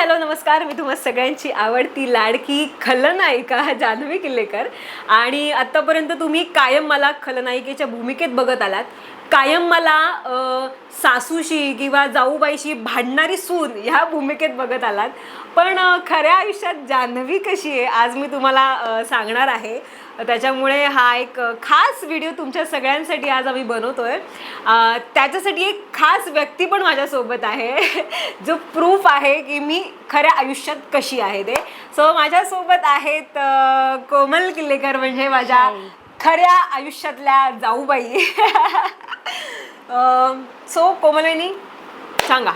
Hello नमस्कार. मी तुम्हा सगळ्यांची आवडती लाडकी खलनायिका जान्हवी किल्लेकर. आणि आत्तापर्यंत तुम्ही कायम मला खलनायिकेच्या भूमिकेत बघत आलात. कायम मला सासूशी किंवा जाऊबाईशी भांडणारी सून ह्या भूमिकेत बघत आलात. पण खऱ्या आयुष्यात जान्हवी कशी आहे आज मी तुम्हाला सांगणार आहे. त्याच्यामुळे हा एक खास व्हिडिओ तुमच्या सगळ्यांसाठी आज आम्ही बनवतोय. अ, त्याच्यासाठी एक खास व्यक्ती पण माझ्यासोबत आहे जो प्रूफ आहे की मी खऱ्या आयुष्यात कशी आहे ते. सो माझ्यासोबत आहेत कोमल किल्लेकर म्हणजे माझ्या खऱ्या आयुष्यातल्या जाऊबाई. सो कोमल वहिनी सांगा.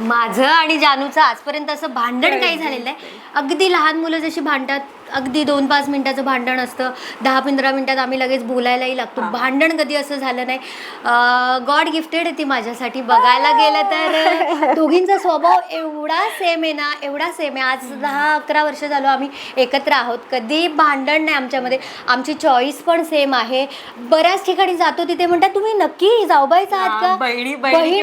माझं आणि जानूचं आजपर्यंत असं भांडण काही झालेलं नाही. अगदी लहान मुलं जशी भांडतात अगदी दोन पाच मिनिटाचं भांडण असतं. दहा पंधरा मिनिटात आम्ही लगेच बोलायलाही लागतो. भांडण कधी असं झालं नाही. गॉड गिफ्टेड आहे ती माझ्यासाठी. बघायला गेलं तर. दोघींचा स्वभाव एवढा सेम आहे ना एवढा सेम आहे. आज दहा अकरा वर्ष झालो आम्ही एकत्र आहोत. कधी भांडण नाही आमच्यामध्ये. आमची चॉईस पण सेम आहे. बऱ्याच ठिकाणी जातो तिथे म्हणतात तुम्ही नक्की जाऊबाईच आहात का? बहिणी-.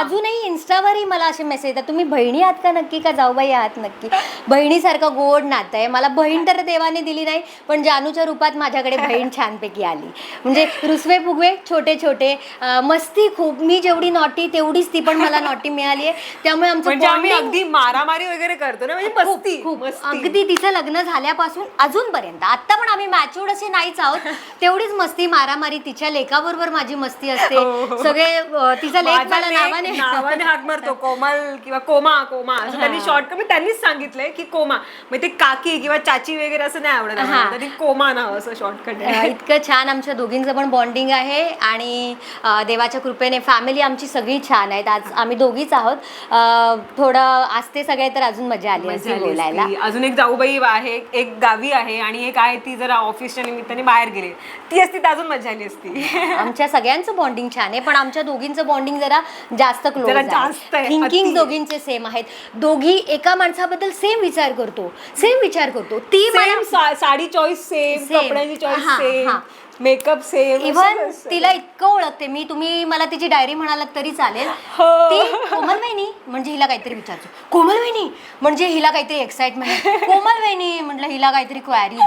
अजूनही इन्स्टावरही मला असे मेसेज येतात तुम्ही बहिणी आहात का नक्की? का जाऊबाई आहात नक्की? बहिणीसारखं गोड नातं. आहे. मला बहीण तर देवाने दिली नाही पण जानूच्या रूपात माझ्याकडे बहीण छानपैकी आली. म्हणजे रुसवे फुगवे छोटे छोटे अं, मस्ती खूप. मी जेवढी नॉटी तेवढीच ती पण मला नॉटी मिळाली आहे. त्यामुळे आमचं म्हणजे आम्ही bonding अगदी मारामारी वगैरे करतो ना म्हणजे मस्ती खूप. मस्ती. अगदी तिचं लग्न झाल्यापासून अजूनपर्यंत. आता पण आम्ही मॅच्युअर्ड असे नाहीच आहोत. तेवढीच मस्ती मारामारी. तिच्या लेखाबरोबर माझी मस्ती असते. हो, हो. सगळे अं, तिचा लेख माझा मला नावाने नावाने हाक मारतो. कोमल किंवा कोमा कोमा. असं त्यांनी शॉर्टकट मी त्यांनीच सांगितलंय की कोमा. मग ते काकी किंवा चाची वगैरे असं नाही आवडत आम्हाला. हा. तरी कोमा नाव असं शॉर्टकट अं, इतकं छान आमच्या दोघींचं पण बॉन्डिंग आहे आणि अं, देवाच्या कृपेने फॅमिली आमची सगळी छान आहेत. आज आम्ही दोघीच आहोत. अं, थोडं असते सगळे तर अजून मजा आली असती बोलायला. अजून एक जाऊबाई आहे एक गावी आहे आणि एक आहे ती जरा ऑफिसच्या निमित्ताने बाहेर गेली. ती असती तर अजून मजा आली असती. आमच्या सगळ्यांचं बॉन्डिंग छान आहे पण आमच्या दोघींचं बॉन्डिंग जरा जास्त क्लोज जास्त आहे, थिंकिंग अति. दोघींचे सेम आहेत. दोघी एका माणसाबद्दल सेम विचार करतो. सेम विचार करतो ती मला same sari choice same Same. कपड्यांची चॉईस हा, सेम हा. मेकअप सेम इव्हन तिला इतकं ओळखते मी तुम्ही मला तिची डायरी म्हणालात तरी चालेल हो. ती कोमल वहिनी म्हणजे हिला काहीतरी विचारतो कोमल वहिनी म्हणजे हिला काहीतरी एक्साइटमेंट कोमल वहिनी म्हटलं हिला काहीतरी क्वारीज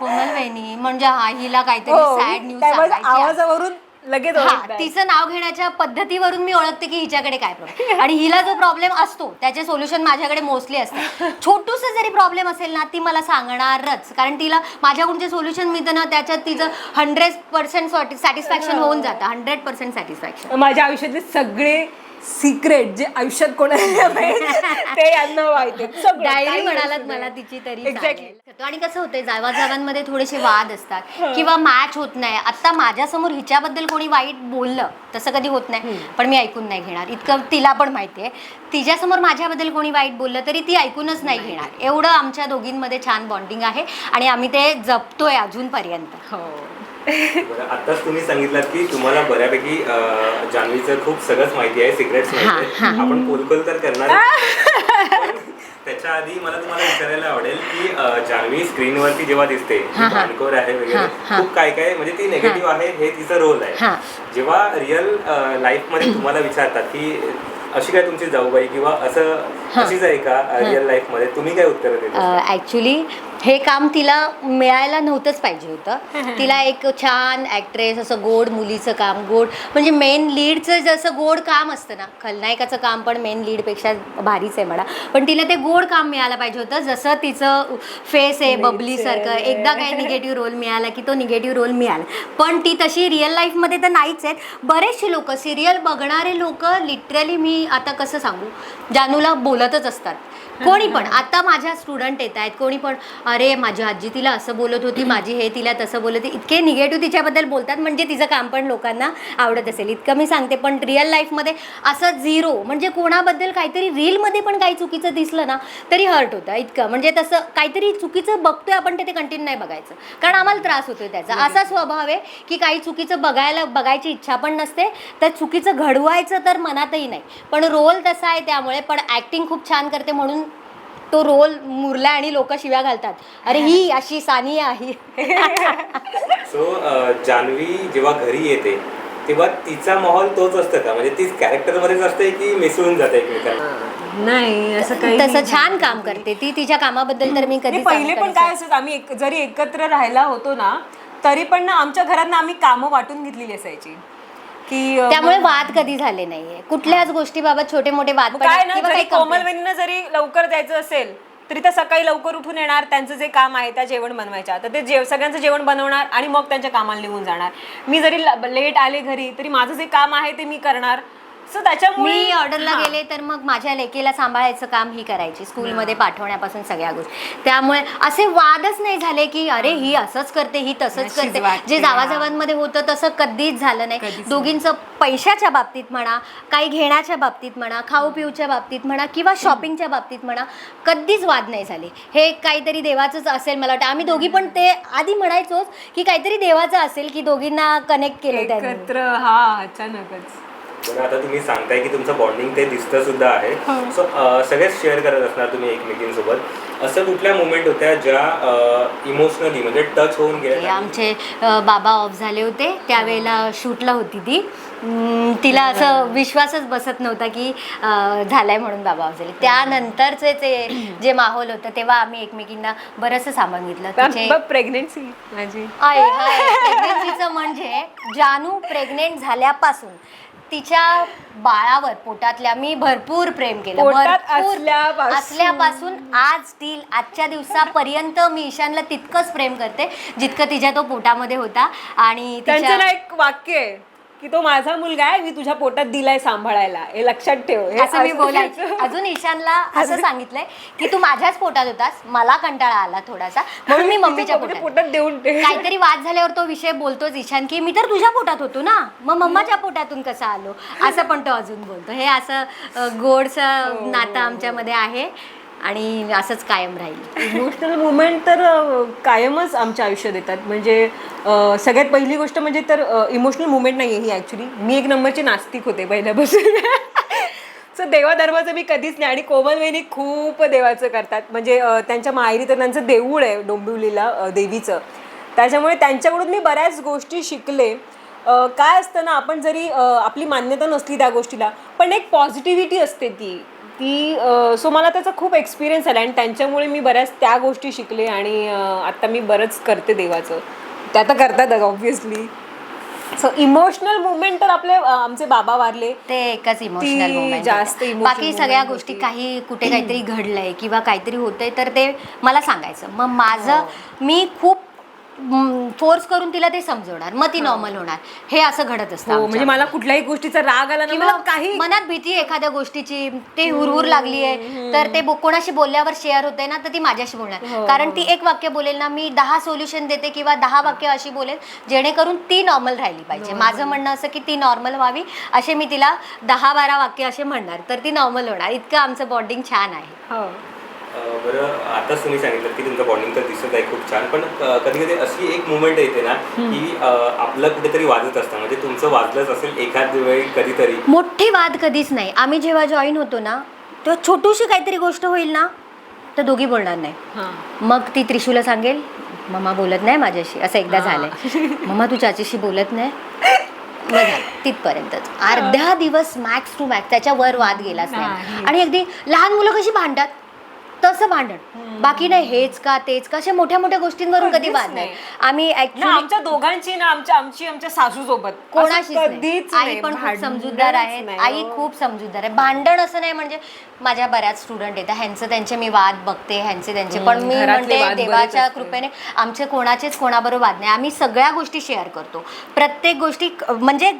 कोमल वहिनी म्हणजे हा हिला काहीतरी सॅड न्यूज हो, त्यामुळे आहे. आवाजावरून लगेच हा ओळखतात. तिचं नाव घेण्याच्या पद्धतीवरून मी ओळखते की हिच्याकडे काय प्रॉब्लेम आणि हिला जो प्रॉब्लेम असतो त्याचे सोल्युशन माझ्याकडे मोस्टली असते छोटूस जरी प्रॉब्लेम असेल ना ती मला सांगणारच. कारण तिला माझ्याकडून जे सोल्युशन मिळतं ना त्याच्यात तिचं हंड्रेड पर्सेंट सॅटिस्फॅक्शन होऊन जातं. हंड्रेड पर्सेंट सॅटिस्फॅक्शन माझ्या आयुष्यातले सगळे सिक्रेट जे आयुष्यात कोणाला माहीत, ते यांना माहिती डायरी म्हणालात. मला तिची तरी. चालेल. आणि कसं होतंय जावा जावांमध्ये थोडेसे वाद असतात किंवा मॅच होत नाही. आता माझ्यासमोर हिच्याबद्दल कोणी वाईट बोललं तसं कधी होत नाही. पण मी ऐकून नाही घेणार. इतकं तिला पण माहिती आहे तिच्यासमोर माझ्याबद्दल कोणी वाईट बोललं तरी ती ऐकूनच नाही घेणार. एवढं आमच्या दोघींमध्ये छान बॉन्डिंग आहे आणि आम्ही ते जपतोय अजूनपर्यंत. हो. बरं, आत्ताच तुम्ही सांगितलं की तुम्हाला बऱ्यापैकी अं, जान्हवीचं खूप सगळंच माहिती आहे सिक्रेट्स माहिती आहे. आपण पोलकोल तर करणार पण त्याच्या आधी मला तुम्हाला विचारायला आवडेल की अं, जान्हवी स्क्रीनवरती जेव्हा दिसते भानकोर आहे वगैरे हा, हा. खूप काय काय म्हणजे ती नेगेटिव्ह आहे हे तिचा रोल हा. आहे जेव्हा रिअल लाईफमध्ये तुम्हाला विचारतात की अशी काय तुमची जाऊबाई किंवा असं अशीच आहे का रिअल लाईफमध्ये तुम्ही काय उत्तर देता? ॲक्च्युली हे काम तिला मिळायला नव्हतंच पाहिजे होतं. तिला एक छान ॲक्ट्रेस असं गोड मुलीचं काम गोड म्हणजे मेन लीडचं जसं गोड काम असतं ना खलनायकाचं काम पण मेन लीडपेक्षा भारीच आहे म्हणा. पण तिला ते गोड काम मिळायला पाहिजे होतं जसं तिचं फेस आहे बबलीसारखं एकदा काही निगेटिव्ह रोल मिळाला की तो निगेटिव्ह रोल मिळाला. पण ती तशी रिअल लाईफमध्ये तर नाहीच आहेत. बरेचसे लोक सिरियल बघणारे लोक लिटरली मी आता कसं सांगू? जानूला बोलतच असतात. कोणी पण. आता माझ्या स्टुडंट येत आहेत कोणी पण अरे माझी आजी तिला असं बोलत होती माझी हे तिला तसं बोलत होती. इतके निगेटिव्ह तिच्याबद्दल बोलतात म्हणजे तिचं काम पण लोकांना आवडत असेल. इतकं मी सांगते पण रिअल लाईफमध्ये असं झिरो म्हणजे कोणाबद्दल काहीतरी रीलमध्ये पण काही चुकीचं दिसलं ना तरी हर्ट होतं इतकं. म्हणजे तसं काहीतरी चुकीचं बघतोय आपण ते कंटिन्यू नाही बघायचं. कारण आम्हाला त्रास होतोय त्याचा. असा स्वभाव आहे की काही चुकीचं बघायला बघायची इच्छा पण नसते तर चुकीचं घडवायचं तर मनातही नाही. पण रोल तसा आहे त्यामुळे पण ॲक्टिंग खूप छान करते म्हणून तो रोल मुरला आणि लोक शिव्या घालतात. अरे ही अशी सानिया आहे. सो जान्हवी जेव्हा घरी येते तेव्हा तिचा माहोल तोच असतं का? म्हणजे तीच कॅरेक्टरमध्येच असते की मिसळून जाते एकमेकांना? नाही असं काही तसं छान. काम करते ती. तिच्या कामाबद्दल तर मी कधी नाही, पहिले पण काय असायचं आम्ही एक- जरी एकत्र राहायला होतो ना तरी पण ना आमच्या घरात ना आम्ही कामं वाटून घेतलेली असायची. की त्यामुळे वाद कधी झाले नाहीये. कुठल्याच गोष्टीबाबत छोटे मोठे वाद काय ना जरी काही कोमल complaints. वहिनींना जरी लवकर द्यायचं असेल तरी त्या सकाळी लवकर उठून येणार त्यांचं जे काम आहे त्या जेवण बनवायच्या. तर ते जेव सगळ्यांचं जेवण बनवणार आणि मग त्यांच्या कामाला निघून जाणार. मी जरी लेट आले घरी तरी माझं जे काम आहे ते मी करणार. सो त्याच्यामुळे मी ऑर्डरला गेले तर मग माझ्या लेकीला सांभाळायचं काम ही करायची स्कूलमध्ये पाठवण्यापासून सगळ्या गोष्टी. त्यामुळे असे वादच नाही झाले की अरे ही असंच करते ही तसंच करते. जे हा. जावाजावांमध्ये होतं तसं कधीच झालं नाही. दोघींचं पैशाच्या बाबतीत म्हणा काही घेण्याच्या बाबतीत म्हणा खाऊ पिऊच्या बाबतीत म्हणा किंवा शॉपिंगच्या बाबतीत म्हणा कधीच वाद नाही झाले. हे काहीतरी देवाचंच असेल मला वाटतं. आम्ही दोघी पण ते आधी म्हणायचोच की काहीतरी देवाचं असेल की दोघींना कनेक्ट केलं त्यांनी. एकत्र हा अचानकच. बरं आता तुम्ही सांगताय की तुमचं बॉन्डिंग ते दिसतं सुद्धा आहे. सो सगळेच शेअर करत असणार तुम्ही एकमेकींसोबत. असं कुठल्या मुवमेंट होत्या ज्या इमोशनली म्हणजे टच होऊन ते गेल्या आमचे अ, बाबा ऑफ झाले होते. त्यावेळेला शूटला होती ती. अं, तिला असं विश्वासच बसत नव्हता की अ, झालाय म्हणून बाबा ऑफ झाले. त्यानंतरचे ते जे माहोल होतं तेव्हा आम्ही एकमेकींना बरंचसं सामान घेतलं तिचे प्रेग्नेन्सी माझी. आहे प्रेग्नेन्सीचं म्हणजे जानू प्रेग्नेंट झाल्यापासून. तिच्या बाळावर पोटातल्या मी भरपूर प्रेम केलं पोटात भरपूर असल्यापासून. असल्यापासून आज ती आजच्या दिवसापर्यंत मी ईशानला तितकंच प्रेम करते जितकं तिच्या तो पोटामध्ये होता आणि त्यांचं तिच्या ना एक वाक्य आहे की तो माझा मुलगा आहे मी तुझ्या पोटात दिलाय सांभाळायला. हे लक्षात ठेव. हे असं मी बोलायचं अजून ईशानला असं सांगितलंय की तू माझ्याच पोटात होतास मला कंटाळा आला थोडासा म्हणून मी मम्मीच्या पोटात. पोटात देऊन ठेव. काहीतरी वाद झाल्यावर तो विषय बोलतोच ईशान की मी तर तुझ्या पोटात होतो ना मग मम्माच्या पोटातून कसा आलो? असं पण तो अजून बोलतो. हे असं गोडसं नातं आमच्यामध्ये आहे. आणि असंच कायम राहील. इमोशनल मुवमेंट तर अ, कायमच आमच्या आयुष्यात येतात. म्हणजे अ, सगळ्यात पहिली गोष्ट म्हणजे तर इमोशनल मुवमेंट नाही आहे ही ॲक्च्युली मी एक नंबरची नास्तिक होते पहिल्यापासून. सो देवाधर्माचं मी कधीच नाही. आणि कोमल वहिनी खूप देवाचं करतात. म्हणजे अ, त्यांच्या माहेरी तर त्यांचं देऊळ आहे डोंबिवलीला अ, देवीचं. त्याच्यामुळे त्यांच्याकडून मी बऱ्याच गोष्टी शिकले. अ, काय असतं ना आपण जरी अ, आपली मान्यता नसली त्या गोष्टीला पण एक पॉझिटिव्हिटी असते ती. ती सो मला त्याचा खूप एक्सपिरियन्स आला आणि त्यांच्यामुळे मी बऱ्याच त्या गोष्टी शिकले आणि अ, आता मी बरंच करते देवाचं. त्या तर करतातच ऑब्व्हियसली सो इमोशनल मुवमेंट तर आपले आमचे बाबा वारले. ते एकच इमोशनल मुवमेंट जास्त बाकी सगळ्या गोष्टी. काही कुठे काहीतरी घडलंय किंवा काहीतरी होतंय तर ते मला सांगायचं. मग माझं मी खूप फोर्स करून तिला ते समजवणार. मग ती नॉर्मल होणार. हे असं घडत असतं हो म्हणजे. मला कुठल्याही गोष्टीचा राग आला ना किंवा मला काही मनात भीती आहे एखाद्या गोष्टीची ते हुरहुर लागली आहे तर ते बो- कोणाशी बोलल्यावर शेअर होते ना तर ती माझ्याशी हो, बोलणार कारण ती एक वाक्य बोलेल ना मी दहा सोल्युशन देते किंवा दहा वाक्य अशी बोलेल जेणेकरून ती नॉर्मल राहिली पाहिजे. माझं म्हणणं असं की ती नॉर्मल व्हावी असे मी तिला दहा बारा वाक्य असे म्हणणार तर ती नॉर्मल होणार. इतकं आमचं बॉन्डिंग छान आहे. हो. बरं आताच तुम्ही सांगितलं की तुमचं बॉन्डिंग तर दिसत आहे खूप छान पण कधी कधी अशी एक मुवमेंट येते ना की आपलं कुठेतरी वाजत असतं. म्हणजे तुमचं वाजलंच असेल एखाद वेळी कधीतरी. मोठे वाद कधीच नाही. आम्ही जेव्हा जॉईन होतो ना तेव्हा छोटूशी काहीतरी गोष्ट होईल ना तर दोघी बोलणार नाही. हां. मग ती त्रिशूला सांगेल मम्मा बोलत नाही माझ्याशी. असं एकदा. झालंय. मम्मा तू चाचीशी बोलत नाही? तिथपर्यंतच. अर्धा दिवस मॅक्स टू मॅक्स त्याच्या वर वाद गेलाच नाही. नाही. आणि अगदी लहान मुलं कशी भांडतात? तसं भांडण. बाकी नाही हेच का तेच का अशा मोठ्या मोठ्या गोष्टींवरून कधी वाद नाही. आम्ही ना आमच्या दोघांची ना आमच्या आमची आमच्या सासू सोबत कोणाशीच नाही. कधीच आई नाही, पण खूप भांडणच समजूतदार आहे. नाही, आई हो. खूप समजूतदार आहे. भांडण असं नाही म्हणजे माझ्या बऱ्याच स्टुडंट आहेत ह्यांचं त्यांचे मी वाद बघते ह्यांचे त्यांचे. पण मी घरातले म्हणते बरेच देवाच्या. कृपेने आमचे कोणाचेच कोणाबरोबर वाद नाही. आम्ही सगळ्या गोष्टी शेअर करतो. प्रत्येक गोष्टी क- म्हणजे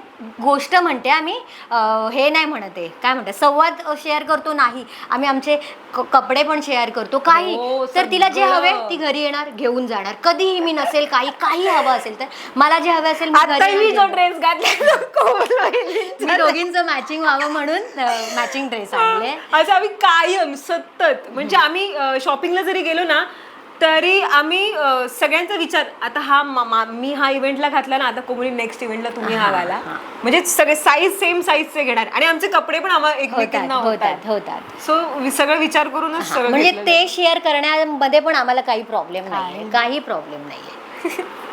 गोष्ट म्हणते आम्ही अं, हे नाही म्हणत काय म्हणते? संवाद शेअर करतो नाही. आम्ही आमचे क- कपडे पण शेअर करतो. काही हो, तर तिला जे सगळं. हवे ती घरी येणार घेऊन जाणार. कधीही मी नसेल काही काही हवं असेल तर. मला जे हवे असेल मी घरी आता मी येऊन जो घेऊन ड्रेस घातला तो कोमल वहिनींचा. मी दोघींचं मॅचिंग व्हावं म्हणून मॅचिंग ड्रेस आणले. असं आम्ही कायम सतत. म्हणजे आम्ही शॉपिंगला जरी गेलो ना तरी आम्ही अ, सगळ्यांचा विचार आता हा मा- मा- मी हा इव्हेंटला घातला ना आता कोमळी नेक्स्ट इव्हेंटला तुम्ही हा घाला म्हणजे सगळे साईज सेम साईजचे घेणार. आणि आमचे कपडे पण आम्हाला एकमेकांना होतात होतात. सो सगळं विचार करूनच सगळं म्हणजे घेतलं ते शेअर करण्यामध्ये पण आम्हाला काही प्रॉब्लेम नाहीये. काही प्रॉब्लेम नाहीये.